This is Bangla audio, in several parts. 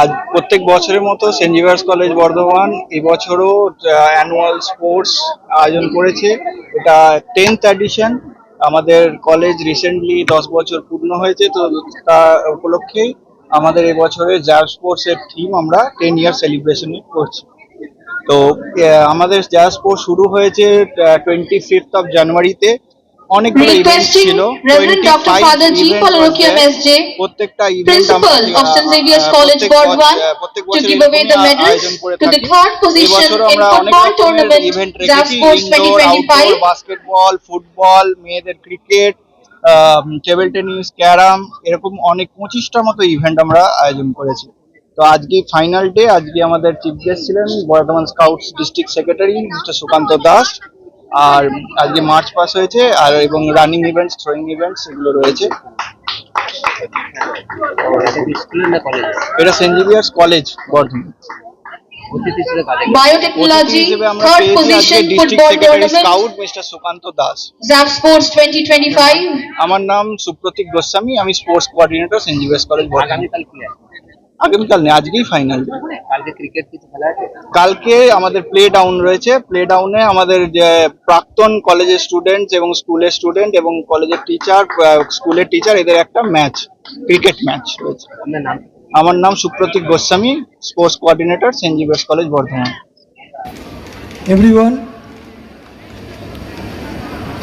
আজ প্রত্যেক বছরের মতো সেন্ট জেভিয়ার্স কলেজ বর্ধমান এবছরও অ্যানুয়াল স্পোর্টস আয়োজন করেছে। এটা টেন্থ অ্যাডিশন আমাদের কলেজ রিসেন্টলি দশ বছর পূর্ণ হয়েছে, তো তা উপলক্ষে আমাদের এবছরে জ্যাভ স্পোর্টস এর থিম আমরা টেন ইয়ার সেলিব্রেশন করছি। তো আমাদের জ্যাভ স্পোর্টস শুরু হয়েছে টোয়েন্টি ফিফথ অফ জানুয়ারিতে বাস্কেটবল ফুটবল মেয়েদের ক্রিকেট টেবিল টেনিস ক্যারাম এরকম অনেক পঁচিশটার মতো ইভেন্ট আমরা আয়োজন করেছি। তো আজকে ফাইনাল ডে আজকে আমাদের চিফ গেস্ট ছিলেন Bardhaman scouts district secretary mister Sukanta Das. আর আজকে মার্চ পাস হয়েছে আর এবং রানিং ইভেন্টস থ্রোয়িং ইভেন্টস এগুলো রয়েছে। এটা saint Xavier's college Bardhaman. Position district football secretary tournament, scout mister Sukanta Das Sports 2025. আমার নাম সুপ্রতীক গোস্বামী আমি sports coordinator saint Xavier's college Bardhaman. আগামীকাল নেই আজকেই ফাইনাল কালকে আমাদের প্লে ডাউন রয়েছে। প্লে ডাউনে আমাদের যে প্রাক্তন কলেজের স্টুডেন্ট এবং স্কুলের স্টুডেন্ট এবং কলেজের টিচার স্কুলের টিচার এদের একটা ম্যাচ ক্রিকেট ম্যাচ রয়েছে। আমার নাম Supratik Goswami sports coordinator saint Xavier's college Bardhaman. Everyone.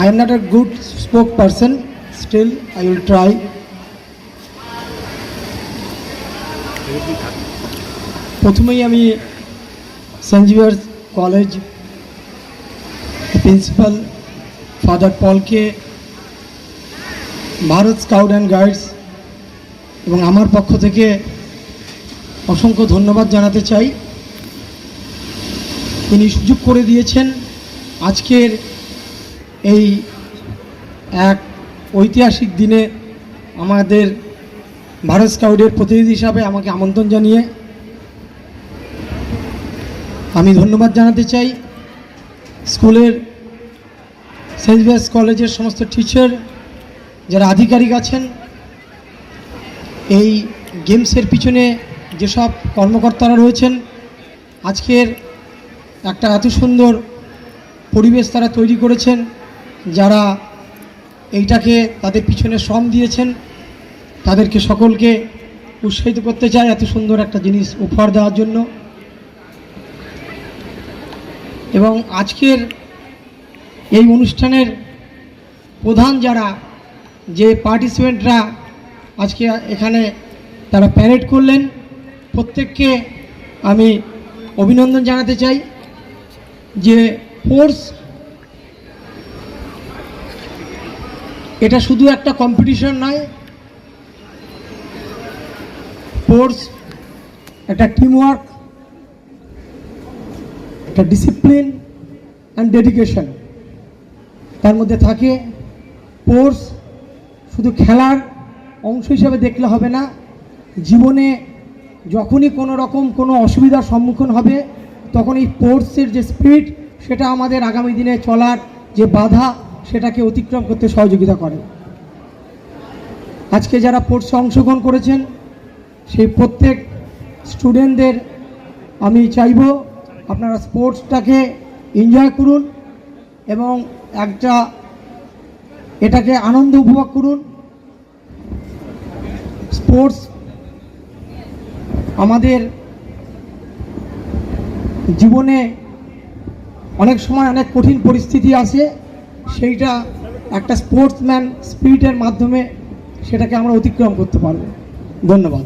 I am not a good spokesperson, still I will try. প্রথমেই আমি saint Xavier's college principal father পলকে, ভারত স্কাউট অ্যান্ড গাইডস এবং আমার পক্ষ থেকে অসংখ্য ধন্যবাদ জানাতে চাই। তিনি সুযোগ করে দিয়েছেন আজকের এই এক ঐতিহাসিক দিনে আমাদের ভারত স্কাউটের প্রতিনিধি হিসাবে আমাকে আমন্ত্রণ জানিয়ে আমি ধন্যবাদ জানাতে চাই স্কুলের সেন্ট জেভিয়ার্স কলেজের সমস্ত টিচার যারা আধিকারিক আছেন। এই গেমসের পিছনে যেসব কর্মকর্তারা রয়েছেন, আজকের একটা এত সুন্দর পরিবেশ তারা তৈরি করেছেন, যারা এইটাকে তাদের পিছনে শ্রম দিয়েছেন। তাদেরকে সকলকে উৎসাহিত করতে চাই এত সুন্দর একটা জিনিস উপহার দেওয়ার জন্য। এবং আজকের এই অনুষ্ঠানের প্রধান যারা, যে পার্টিসিপেন্টরা আজকে এখানে তারা প্যারেড করলেন, প্রত্যেককে আমি অভিনন্দন জানাতে চাই যে ফোর্স এটা শুধু একটা কম্পিটিশন নয় ফোর্স একটা টিমওয়ার্ক একটা ডিসিপ্লিন অ্যান্ড ডেডিকেশন তার মধ্যে থাকে স্পোর্টস শুধু খেলার অংশ হিসাবে দেখলে হবে না, জীবনে যখনই কোনো রকম কোনো অসুবিধার সম্মুখীন হবে, তখন এই স্পোর্টসের যে স্পিড সেটা আমাদের আগামী দিনে চলার যে বাধা, সেটাকে অতিক্রম করতে সহযোগিতা করে। আজকে যারা স্পোর্টসে অংশগ্রহণ করেছেন সেই প্রত্যেক স্টুডেন্টদের আমি চাইব আপনারা স্পোর্টসটাকে এনজয় করুন এবং একটা এটাকে আনন্দ উপভোগ করুন। স্পোর্টস আমাদের জীবনে অনেক সময় অনেক কঠিন পরিস্থিতি আসে, সেইটা একটা স্পোর্টসম্যান স্পিরিটের মাধ্যমে সেটাকে আমরা অতিক্রম করতে পারব। ধন্যবাদ।